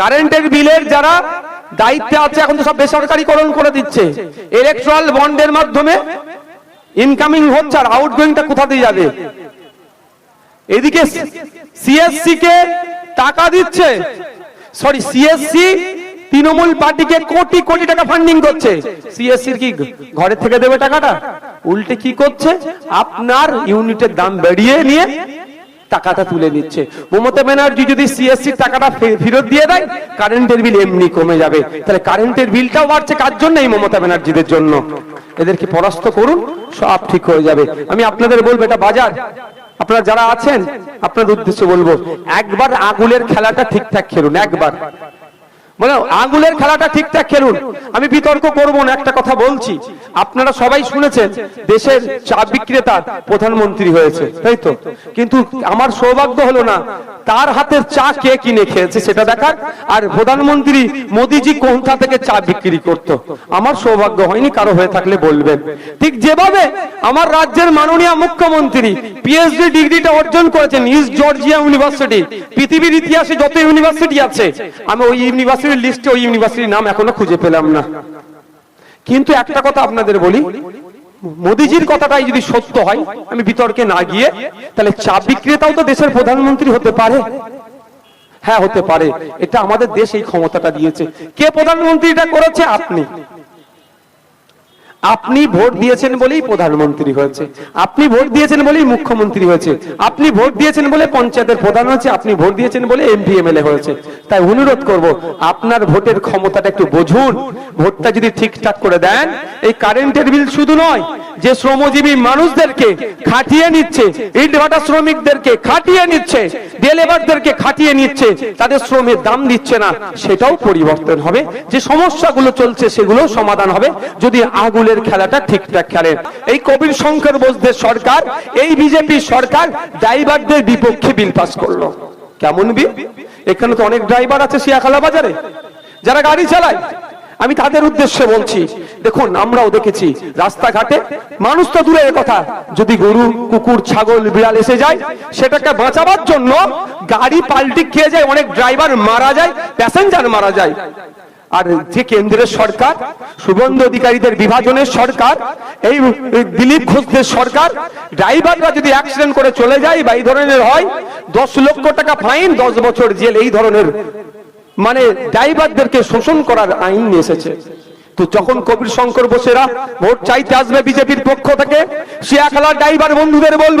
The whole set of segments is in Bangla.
কারেন্টের বিলের যারা দায়িত্বে আছে, এখন তো সব বেসরকারিকরণ করে দিচ্ছে। ইলেকট্রাল বন্ডের মাধ্যমে ইনকামিং হচ্ছে আর আউটগোয়িংটা কোথা দিয়ে যাবে? এদিকে সিএসসি কে টাকা দিচ্ছে। সরি সিএসসি তৃণমূল পার্টিকে কোটি কোটি টাকা ফান্ডিং করছে। সিএসসির কি ঘরের থেকে দেবে টাকাটা? উল্টে কি করছে? আপনার ইউনিটের দাম বাড়িয়ে নিয়ে টাকাটা তুলে নিচ্ছে। মমতা ব্যানার্জি যদি সিএসসি টাকাটা ফেরত দিয়ে দেয় কারেন্টের বিল এমনি কমে যাবে। তাহলে কারেন্টের বিলটাও বাড়ছে, কার জন্য এই মমতা ব্যানার্জিদের জন্য? এদেরকে পরাস্ত করুন, সব ঠিক হয়ে যাবে। আমি আপনাদের বলব, এটা বাজার। আপনারা যারা আছেন, আপনাদের উদ্দেশ্যে বলব, একবার আগুলের খেলাটা ঠিকঠাক খেলুন, একবার। মানে আঙুলের খেলাটা ঠিকঠাক খেলুন। আমি বিতর্ক করব না, একটা কথা বলছি। আপনারা সবাই শুনেছেন, দেশের চা বিক্রেতা প্রধানমন্ত্রী হয়েছে, তাই তো? কিন্তু আমার সৌভাগ্য হলো না, তার হাতের চা কে কিনে খেয়েছে সেটা দেখার, আর প্রধানমন্ত্রী মোদিজি কোনটা থেকে চা বিক্রি করত? আমার সৌভাগ্য হয়নি, কারও হয়ে থাকলে বলবেন। ঠিক যেভাবে আমার রাজ্যের মাননীয় মুখ্যমন্ত্রী পিএইচডি ডিগ্রিটা অর্জন করেছেন ইস্ট জর্জিয়া ইউনিভার্সিটি পৃথিবীর ইতিহাসে যত ইউনিভার্সিটি আছে, আমি ওই ইউনিভার্সিটির লিস্টে ওই ইউনিভার্সিটির নাম এখনও খুঁজে পেলাম না। কিন্তু একটা কথা আপনাদের বলি, মোদিজির কথাটাই যদি সত্য হয়, আমি বিতর্কে না গিয়ে, তাহলে চা বিক্রেতাও তো দেশের প্রধানমন্ত্রী হতে পারে। হ্যাঁ হতে পারে। এটা আমাদের দেশ এই ক্ষমতাটা দিয়েছে। কে প্রধানমন্ত্রী এটা করেছে? আপনি। আপনি ভোট দিয়েছেন বলেই প্রধানমন্ত্রী হয়েছে। আপনি ভোট দিয়েছেন বলেই মুখ্যমন্ত্রী হয়েছে। আপনি ভোট দিয়েছেন বলে পঞ্চায়েতের প্রধান হয়েছে। আপনি ভোট দিয়েছেন বলে এমপি, এমএলএ হয়েছে। তাই অনুরোধ করব, আপনার ভোটের ক্ষমতাটা একটু বুঝুন। ভোটটা যদি ঠিকঠাক করে দেন, এই কারেন্টের বিল শুধু নয়, যে শ্রমজীবী মানুষদেরকে খাটিয়ে নিচ্ছে, ইটভাটা শ্রমিকদেরকে খাটিয়ে নিচ্ছে, ডেলেভারদেরকে খাটিয়ে নিচ্ছে, তাদের শ্রমের দাম দিচ্ছে না, সেটাও পরিবর্তন হবে। যে সমস্যাগুলো চলছে সেগুলো সমাধান হবে। যদি আগুলের খেলাটা ঠিকঠাক খেলে। এই কবির শঙ্কর বোসদের সরকার, এই বিজেপি সরকার ড্রাইভারদের বিপক্ষে বিল পাস করল। কেমন বিল? এখানে তো অনেক ড্রাইভার আছে শিয়াখালা বাজারে, যারা গাড়ি চালায়। আমি তাদের উদ্দেশ্যে বলছি, দেখুন, আমরাও দেখেছি, রাস্তাঘাটে মানুষ তো দূরের কথা, যদি গরু, কুকুর, ছাগল, বিড়াল এসে যায়, সেটাকে বাঁচাবার জন্য গাড়ি পাল্টি খেয়ে যায়, অনেক ড্রাইভার মারা যায়, প্যাসেঞ্জার মারা যায়। আর যে কেন্দ্রের সরকার, সুগন্ধ অধিকারীদের বিভাজনের সরকার, এই দিলীপ ঘোষদের সরকার, ড্রাইভাররা যদি অ্যাক্সিডেন্ট করে চলে যায় বা এই ধরনের হয়, দশ লক্ষ টাকা ফাইন, দশ বছর জেল, এই ধরনের মানে ড্রাইভারদেরকে শোষণ করার আইন নিয়ে এসেছে। তো যখন কবির শঙ্কর বসেরা ভোট চাইতে আসবে বিজেপির পক্ষ থেকে, শিয়াখালার ড্রাইভার বন্ধুদের বলব,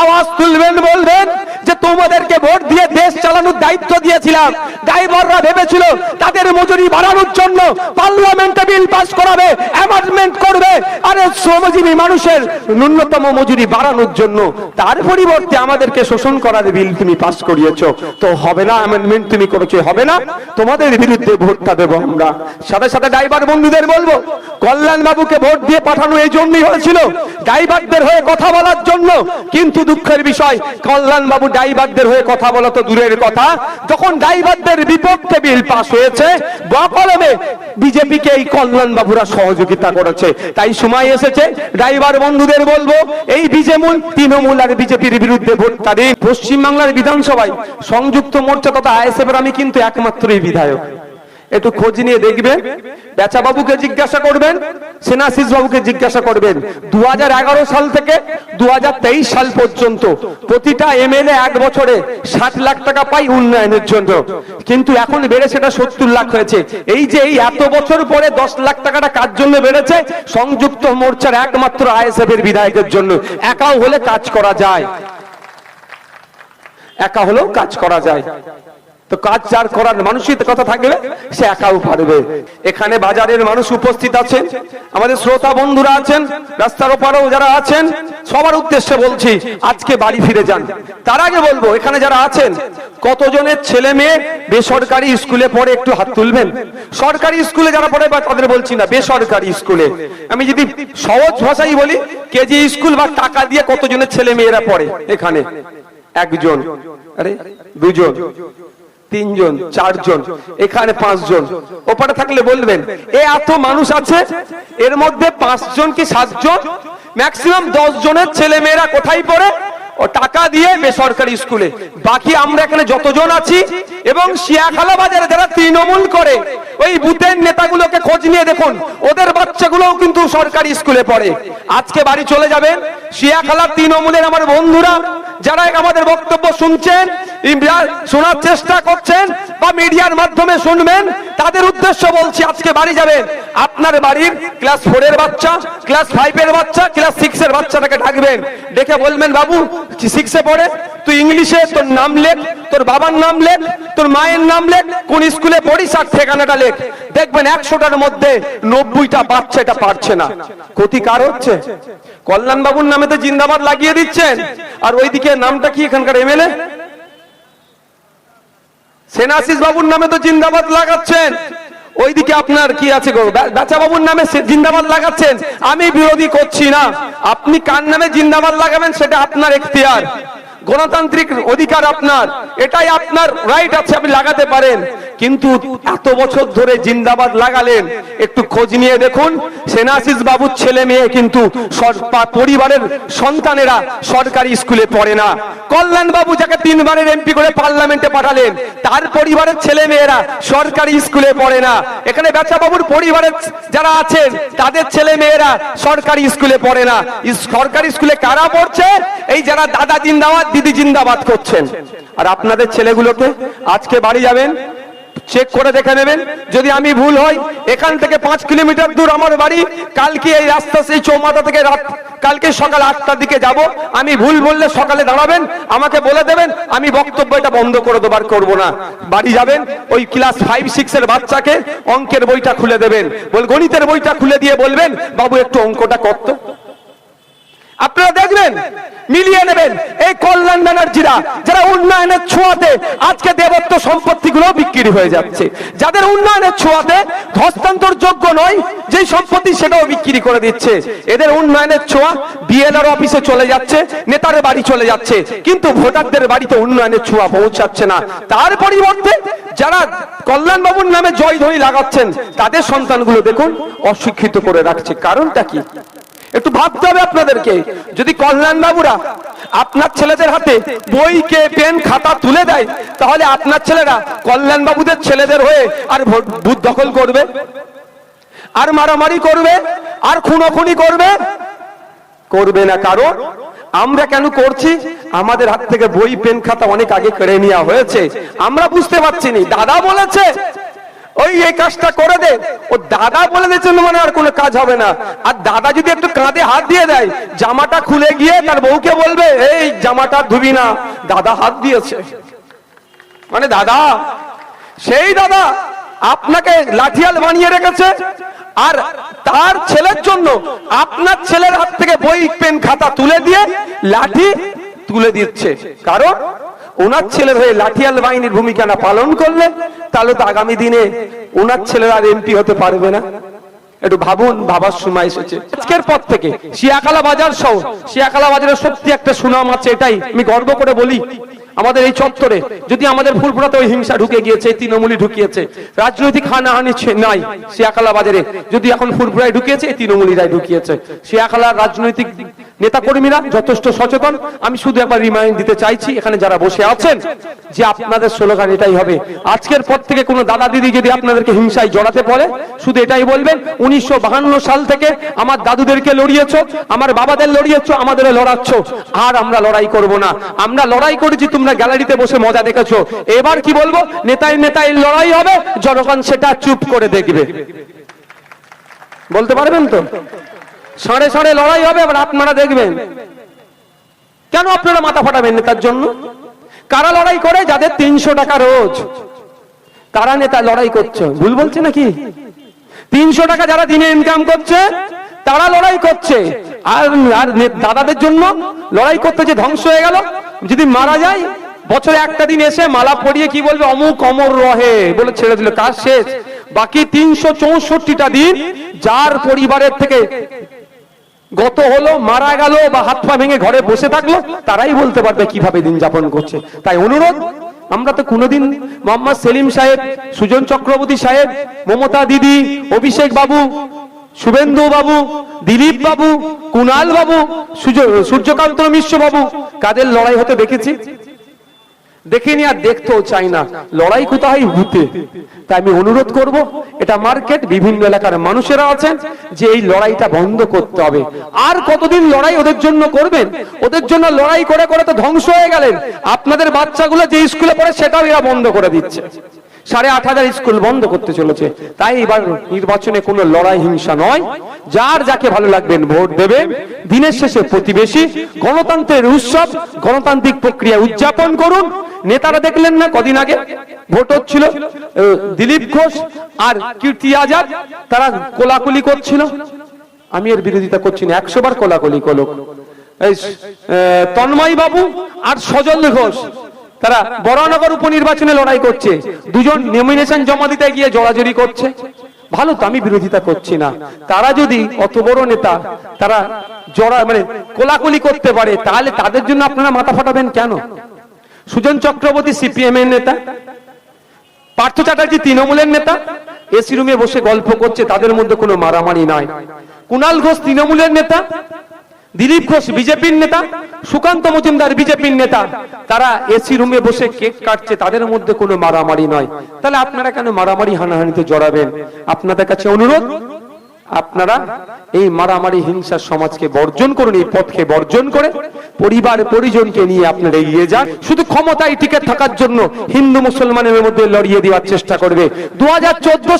আওয়াজ তুলবেন, বলবেন যে তোমাদেরকে ভোট দিয়ে দেশ চালানোর দায়িত্ব দিয়েছিলাম। ড্রাইভাররা ভেবেছিল তাদের মজুরি বাড়ানোর জন্য পার্লামেন্টে বিল পাস করাবে অ্যামেন্ডমেন্ট করবে। আরে শ্রমজীবী মানুষের ন্যূনতম মজুরি বাড়ানোর জন্য তার পরিবর্তে আমাদেরকে শোষণ করার বিল তুমি পাস করিয়েছো। তো হবে না অ্যামেন্ডমেন্ট তুমি করেছ, হবে না। তোমাদের বিরুদ্ধে ভোটটা দেবো আমরা। সাথে সাথে ড্রাইভার বন্ধুদের বলব, কল্যাণ বাবুকে ভোট দিয়ে পাঠানো এই জন্যই হয়েছিল, ড্রাইভারদের হয়ে কথা বলার জন্য। কিন্তু দুঃখের বিষয়, কল্যাণ বাবু ড্রাইভারদের হয়ে কথা বলা তো দূরের কথা। যখন ড্রাইভারদের বিপক্ষে বিল পাস হয়েছে, বকলমে বিজেপিকে এই কল্যাণ বাবুরা সহযোগিতা করেছে। তাই সময় এসেছে, ড্রাইভার বন্ধুদের বলব, এই বিজেমূল, তৃণমূল আর বিজেপির বিরুদ্ধে ভোটটা দিন। পশ্চিমবাংলার বিধানসভায় সংযুক্ত মোর্চা তথা আইএসএফ এর আমি কিন্তু একমাত্রই বিধায়ক। একটু খোঁজ নিয়ে দেখবেন বেচা বাবুকে জিজ্ঞাসা করবেন সেনাশিস বাবুকে জিজ্ঞাসা করবেন। দুহাজার এগারো সাল থেকে দুহাজার তেইশ সাল পর্যন্ত প্রতিটা এমএলএ এক বছরে ষাট লাখ টাকা পাই উন্নয়নের জন্য। কিন্তু এখন বেড়ে সেটা সত্তর লাখ হয়েছে। এই যে এই এত বছর পরে দশ লাখ টাকাটা কার জন্য বেড়েছে? সংযুক্ত মোর্চার একমাত্র আইএসএফ এর বিধায়কের জন্য। একাও হলে কাজ করা যায়। একা হলেও কাজ করা যায়। তো কাজ যার করার মানুষই তো কথা থাকবে সে একাও পারবে এখানে বাজারের মানুষ উপস্থিত আছেন, আমাদের শ্রোতা বন্ধুরা আছেন, রাস্তার ওপারেও যারা আছেন, সবার উদ্দেশ্যে বলছি, আজকে বাড়ি ফিরে যান। তার আগে বলব, এখানে যারা আছেন, কতজনের ছেলে মেয়ে বেসরকারি স্কুলে পড়ে একটু হাত তুলবেন? সরকারি স্কুলে যারা পড়ে বা তাদের বলছি না, বেসরকারি স্কুলে। আমি যদি সহজ ভাষাই বলি, কেজি স্কুল বা টাকা দিয়ে কতজনের ছেলে মেয়েরা পড়ে এখানে? একজন। আরে, দুজন। তিনজন, চারজন, এখানে পাঁচজন। ওপারে থাকলে বলবেন, এ এত মানুষ আছে, এর মধ্যে পাঁচজন কি সাতজন? ম্যাক্সিমাম দশ জনের ছেলে মেয়েরা কোথায় পড়ে? ও টাকা দিয়ে বেসরকারি স্কুলে। বাকি আমরা এখানে যতজন আছি, এবং শিয়াখালা বাজারে যারা তৃণমূল করে, ওই বুথের নেতাগুলোকে খোঁজ নিয়ে দেখুন, ওদের বাচ্চাগুলোও কিন্তু সরকারি স্কুলে পড়ে। আজকে বাড়ি চলে যাবেন, শিয়াখালা তৃণমূলের আমার বন্ধুরা, যারা আমাদের বক্তব্য শুনছেন শোনার চেষ্টা করছেন বা মিডিয়ার মাধ্যমে শুনবেন, তাদের উদ্দেশ্য বলছি আজকে বাড়ি যাবেন। আপনার বাড়ির ক্লাস ফোর এর বাচ্চা, ক্লাস ফাইভ এর বাচ্চা, ক্লাস সিক্স এর বাচ্চাটাকে ডাকবেন। ডেকে বলবেন, বাবু, সিক্সে পড়ে, তুই ইংলিশে তোর নাম লেখ, তোর বাবার নাম লেখ, তোর মায়ের নাম লেখ, কোন স্কুলে পড়িস আর ঠিকানাটা লেখ। দেখবেন একশোটার মধ্যে নব্বইটা বাচ্চা এটা পারছে না। ক্ষতি কার হচ্ছে? কল্যাণ বাবুর নামে তো জিন্দাবাদ লাগিয়ে দিচ্ছেন। আর ওইদিকে নামটা কি এখানকার এমএলএ সেনাশিস বাবুর নামে তো জিন্দাবাদ লাগাচ্ছেন। ওইদিকে আপনার কি আছে গো? বেচা বাবুর নামে জিন্দাবাদ লাগাচ্ছেন। আমি বিরোধী করছি না। আপনি কার নামে জিন্দাবাদ লাগাবেন সেটা আপনার এখতিয়ার। গণতান্ত্রিক অধিকার আপনার। এটাই আপনার রাইট আছে, আপনি লাগাতে পারেন। কিন্তু এত বছর ধরে জিন্দাবাদ লাগালেন, একটু খোঁজ নিয়ে দেখুন, সেনাশিস বাবুর ছেলে মেয়ে কিন্তু পরিবারের সন্তানেরা সরকারি স্কুলে পড়ে না। কল্যাণ বাবু যাকে তিনবারের এমপি করে পার্লামেন্টে পাঠালেন, তার পরিবারের ছেলে মেয়েরা সরকারি স্কুলে পড়ে না। এখানে বেচা বাবুর পরিবারের যারা আছেন, তাদের ছেলে মেয়েরা সরকারি স্কুলে পড়ে না। সরকারি স্কুলে কারা পড়ছে? এই যারা দাদা জিন্দাবাদ, দিদি জিন্দাবাদ করছেন। আর আপনাদের ছেলেগুলোকে আজকে বাড়ি যাবেন? চেক করে দেখে নেবেন। যদি আমি ভুল হই, এখান থেকে পাঁচ কিলোমিটার দূর আমার বাড়ি। কালকে এই রাস্তা সেই চৌমাথা থেকে রাত কালকে সকাল আটটার দিকে যাব। আমি ভুল বললে সকালে দাঁড়াবেন, আমাকে বলে দেবেন, আমি বক্তব্য এটা বন্ধ করে দেবার করব না। বাড়ি যাবেন, ওই ক্লাস ফাইভ সিক্স এর বাচ্চাকে অঙ্কের বইটা খুলে দেবেন। বল গণিতের বইটা খুলে দিয়ে বলবেন, বাবু, একটু অঙ্কটা করতো। আপনারা দেখবেন মিলিয়ে নেবেন। এই কল্যাণ ব্যানার্জিরা, যারা উন্নয়নের ছোঁয়াতে আজকে দেবত্ব সম্পত্তিগুলো বিক্রি হয়ে যাচ্ছে, যাদের উন্নয়নের ছোঁয়াতে হস্তান্তর যোগ্য নয়, যেই সম্পত্তি সেটাও বিক্রি করে দিচ্ছে। এদের উন্নয়নের ছোঁয়া বিএলআর অফিসে চলে যাচ্ছে নেতার বাড়ি চলে যাচ্ছে, কিন্তু ভোটারদের বাড়িতে উন্নয়নের ছোঁয়া পৌঁছাচ্ছে না। তার পরিবর্তে যারা কল্যাণ বাবুর নামে জয়ধ্বনি লাগাচ্ছেন, তাদের সন্তানগুলো দেখুন অশিক্ষিত করে রাখছে। কারণটা কি? একটু ভাবতে হবে আপনাদেরকে। যদি কল্যাণ বাবুরা আপনার ছেলেদের হাতে বইকে পেন খাতা তুলে দেয়, তাহলে আপনার ছেলেরা কল্যাণ বাবুদের ছেলেদের হয়ে আর ভোট- দখল করবে, আর মারামারি করবে, আর খুনোখুনি করবে? করবে না কারণ আমরা কেন করছি? আমাদের হাত থেকে বই, পেন, খাতা অনেক আগে কেড়ে নেওয়া হয়েছে। আমরা বুঝতে পারছি নি। দাদা বলেছে ওই এই কাজটা করে দে। ও দাদা বলে দিয়েছে মানে আর কোনো কাজ হবে না। আর দাদা যদি একটু কাঁধে হাত দিয়ে দেয়, জামাটা খুলে গিয়ে তার বউকে বলবে, এই জামাটা ধুবি না। দাদা হাত দিয়েছে। মানে দাদা, সেই দাদা আপনাকে লাঠিয়াল বানিয়ে রেখেছে। আর তার ছেলের জন্য আপনার ছেলের হাত থেকে বই, পেন, খাতা তুলে দিয়ে লাঠি তুলে দিচ্ছে। কারণ ওনার ছেলের হয়ে লাঠিয়াল বাহিনীর ভূমিকা না পালন করলে, তাহলে তো আগামী দিনে ওনার ছেলের আর এমপি হতে পারবে না। একটু ভাবুন, ভাবার সময় এসেছে। আজকের পর থেকে শিয়াখালা বাজার সহ, শিয়াখালা বাজারের সত্যি একটা সুনাম আছে এটাই। আমি গর্ব করে বলি, আমাদের এই চত্বরে, যদি আমাদের ফুলপুরাতে ওই হিংসা ঢুকে গিয়েছে এই তৃণমূলী ঢুকিয়েছে, রাজনৈতিক হানাহানি নাই শিয়াখালা বাজারে। যদি এখন ফুলপুরায় ঢুকিয়েছে তৃণমূলীরাই ঢুকিয়েছে। শিয়াখালার রাজনৈতিক নেতাকর্মীরা যথেষ্ট সচেতন। আমি শুধু একবার রিমাইন্ড দিতে চাইছি, এখানে যারা বসে আছেন, যে আপনাদের স্লোগান এটাই হবে। আজকের পর থেকে কোনো দাদা দিদি যদি আপনাদেরকে হিংসায় জড়াতে পারে শুধু এটাই বলবেন, উনিশশো সাল থেকে আমার দাদুদেরকে লড়িয়েছ, আমার বাবাদের লড়িয়েছ আমাদের লড়াচ্ছ। আর আমরা লড়াই করব না। আমরা লড়াই করেছি, তোমরা গ্যালারিতে বসে মজা দেখেছ। এবার কি বলব নেতাই নেতাই লড়াই হবে, জনগণ সেটা চুপ করে দেখবে। বলতে পারবেন তো? সাড়ে সাড়ে লড়াই হবে আবার আপনারা দেখবেন। কেন আপনারা মাথা ফাটাবেন নেতার জন্য? কারা লড়াই করে? যাদের তিনশো টাকা রোজ। তারা নেতা লড়াই করছে? ভুল বলছে নাকি? তিনশো টাকা যারা দিনে ইনকাম করছে, তারা লড়াই করছে। আর আর দাদাদের জন্য লড়াই করতে যে ধ্বংস হয়ে গেল, যদি মারা যায়, বছরে একটা দিন এসে মালা পরিয়ে কি বলবে? অমুক অমর রহে বলে ছেড়ে দিল। কাজ শেষ। বাকি তিনশো চৌষট্টিটা দিন যার পরিবারের থেকে গত হলো, মারা গেল বা হাত পা ভেঙে ঘরে বসে থাকল, তারাই বলতে পারবে কীভাবে দিন যাপন করছে। তাই অনুরোধ, আমরা তো কোনোদিন মোহাম্মদ সেলিম সাহেব, সুজন চক্রবর্তী সাহেব, মমতা দিদি, অভিষেক বাবু, শুভেন্দু বাবু, দিলীপ বাবু, কুনাল বাবু সূর্যকান্ত মিশ্র বাবু, কাদের লড়াই হতে দেখেছি? দেখিনি আর দেখতেও চাই না। লড়াই কোথায় ভূতে তাই আমি অনুরোধ করব, এটা মার্কেট, বিভিন্ন এলাকার মানুষেরা আছেন, যে এই লড়াইটা বন্ধ করতে হবে। আর কতদিন লড়াই ওদের জন্য করবেন? ওদের জন্য লড়াই করে করে তো ধ্বংস হয়ে গেলেন। আপনাদের বাচ্চাগুলো যে স্কুলে পড়ে সেটাও এরা বন্ধ করে দিচ্ছে। সাড়ে আট হাজার স্কুল বন্ধ করতে চলেছে। তাই এবার নির্বাচনে কোনো লড়াই হিংসা নয়। যার যাকে ভালো লাগবেন ভোট দেবে। দিনের শেষে প্রতিবেশী, গণতন্ত্রের উৎসব, গণতান্ত্রিক প্রক্রিয়া উদযাপন করুন। নেতারা দেখলেন না কদিন আগে? ভোট হচ্ছিল দিলীপ ঘোষ আর কীর্তি আজাদ তারা কোলাকুলি করছিল। আমি এর বিরোধিতা করছি না একশো বার কোলাকুলি আহ, তন্ময় বাবু আর সজল ঘোষ তারা বরানগর উপনির্বাচনে লড়াই করছে। দুজন নমিনেশন জমা দিতে গিয়ে জড়াজড়ি করছে। ভালো তো আমি বিরোধিতা করছি না। তারা যদি অত বড় নেতা তারা জড়া মানে কোলাকুলি করতে পারে তাহলে তাদের জন্য আপনারা মাথা ফাটাবেন কেন? সুজন চক্রবর্তী সিপিএম এর নেতা, পার্থ চ্যাটার্জি তৃণমূলের নেতা, এসি রুমে বসে গল্প করছে, তাদের মধ্যে কোনো মারামারি নাই। কুণাল ঘোষ তৃণমূলের নেতা, দিলীপ ঘোষ বিজেপির নেতা, সুকান্ত মজুমদার বিজেপির নেতা, তারা এসি রুমে বসে কেক কাটছে, তাদের মধ্যে কোনো মারামারি নয় তাহলে আপনারা কেন মারামারি হানাহানিতে জড়াবেন? আপনাদের কাছে অনুরোধ আপনারা এই মারামারি হিংসার সমাজকে বর্জন করুন, এই পথকে বর্জন করে পরিবার পরিজনকে নিয়ে আপনারা এগিয়ে যান। শুধু ক্ষমতায় টিকে থাকার জন্য হিন্দু মুসলমানের মধ্যে লড়িয়ে দেওয়ার চেষ্টা করবে। দু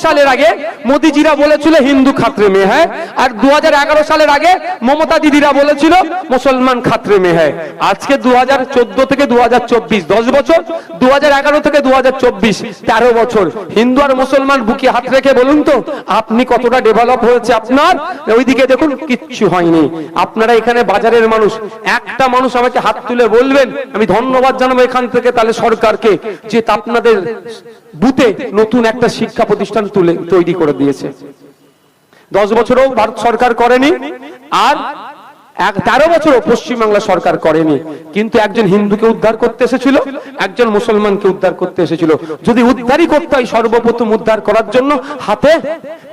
সালের আগে মোদিজিরা বলেছিল, হিন্দু খাত্রে মে হ্যাঁ আর দু হাজার এগারো সালের আগে মমতা দিদিরা বলেছিল, মুসলমান খাত্রে মে হ্যাঁ আজকে দুহাজার চোদ্দ থেকে দু হাজার দশ বছর দু হাজার এগারো থেকে দু তেরো বছর। হিন্দু আর মুসলমান বুকে হাত রেখে বলুন তো, আপনি কতটা ডেভেলপ হয়েছে আপনার, ওইদিকে দেখুন, কিচ্ছু হয়নি। আপনারা এখানে বাজারের মানুষ। একটা মানুষ আমাকে হাত তুলে বলবেন, আমি ধন্যবাদ জানাব এখান থেকে তাহলে সরকারকে, যে আপনাদের বুথে নতুন একটা শিক্ষা প্রতিষ্ঠান তুলে তৈরি করে দিয়েছে। দশ বছরও ভারত সরকার করেনি, আর এক তেরো বছরও পশ্চিমবাংলা সরকার করেনি, কিন্তু একজন হিন্দুকে উদ্ধার করতে এসেছিল, একজন মুসলমানকে উদ্ধার করতে এসেছিল। যদি উদ্ধারই করতে হয়, সর্বপ্রথম উদ্ধার করার জন্য হাতে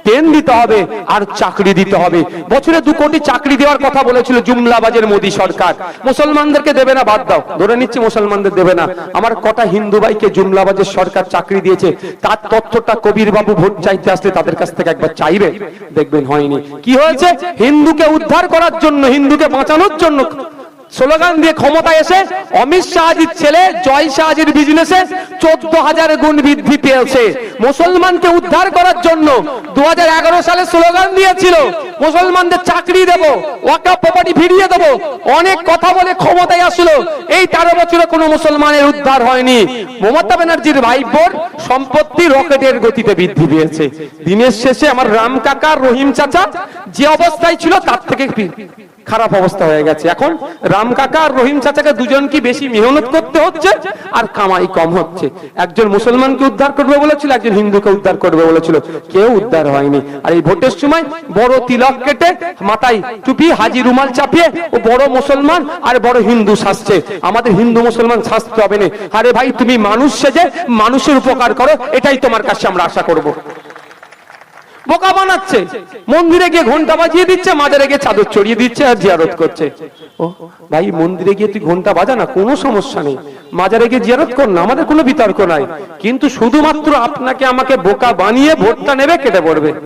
পেন দিতে হবে আর চাকরি দিতে হবে। বছরে দু কোটি চাকরি দেওয়ার কথা বলেছিল জুমলাবাজের মোদী সরকার। মুসলমানদেরকে দেবে না, বাদ দাও। ধরে নিচ্ছি মুসলমানদের দেবে না। আমার কটা হিন্দু ভাইকে জুমলাবাজের সরকার চাকরি দিয়েছে, তার তথ্যটা কবির বাবু ভোট চাইতে আসলে তাদের কাছ থেকে একবার চাইবে। দেখবেন হয়নি। কি হয়েছে? হিন্দুকে উদ্ধার করার জন্য হিন্দুকে বাঁচানোর জন্য স্লোগান দিয়ে ক্ষমতা এসে অমিত শাহজির ছেলে জয় শাহজির বিজনেসে চোদ্দ হাজার গুণ বৃদ্ধি পেয়েছে। মুসলমানকে উদ্ধার করার জন্য দু সালে স্লোগান দিয়েছিল, মুসলমানদের চাকরি দেব ওয়াকা প্রপার্টি ফিরিয়ে দেব। অনেক কথা বলে ক্ষমতায় আসলো। এই তেরো বছরে কোনো মুসলমানের উদ্ধার হয়নি। মমতা ব্যানার্জির ভাইবোর সম্পত্তি রকেটের গতিতে বৃদ্ধি পেয়েছে। দিনের শেষে আমার রাম কাকা, রহিম চাচা যে অবস্থায় ছিল তার থেকে খারাপ অবস্থা হয়ে গেছে। এখন রাম কাকা আর রহিম চাচাকে দুজন কি বেশি মেহনত করতে হচ্ছে আর কামাই কম হচ্ছে? একজন মুসলমানকে উদ্ধার করবে বলেছিল, একজন হিন্দুকে উদ্ধার করবে বলেছিল। কেউ উদ্ধার হয়নি। আর এই ভোটের সময় বড় তিলক কেটে মাথায় টুপি, হাজি রুমাল চাপিয়ে ও বড় মুসলমান আর বড় হিন্দু সাজছে আমাদের হিন্দু মুসলমান সাজতে হবে না। আরে ভাই, তুমি মানুষ সেজে মানুষের উপকার করো, এটাই তোমার কাছে আমরা আশা করব। বোকা বানাচ্ছে। মন্দিরে গিয়ে ঘণ্টা বাজিয়ে দিচ্ছে, মাজারে গিয়ে চাদর চড়িয়ে দিচ্ছে আর জিয়ারত করছে। ও, ভাই, মন্দিরে গিয়ে তুই ঘণ্টা বাজা না, কোনো সমস্যা নেই। মাজারে গিয়ে জিয়ারত কর না, আমাদের কোনো বিতর্ক নাই। কিন্তু শুধুমাত্র আপনাকে আমাকে বোকা বানিয়ে ভোটটা নেবে, কেটে পড়বে।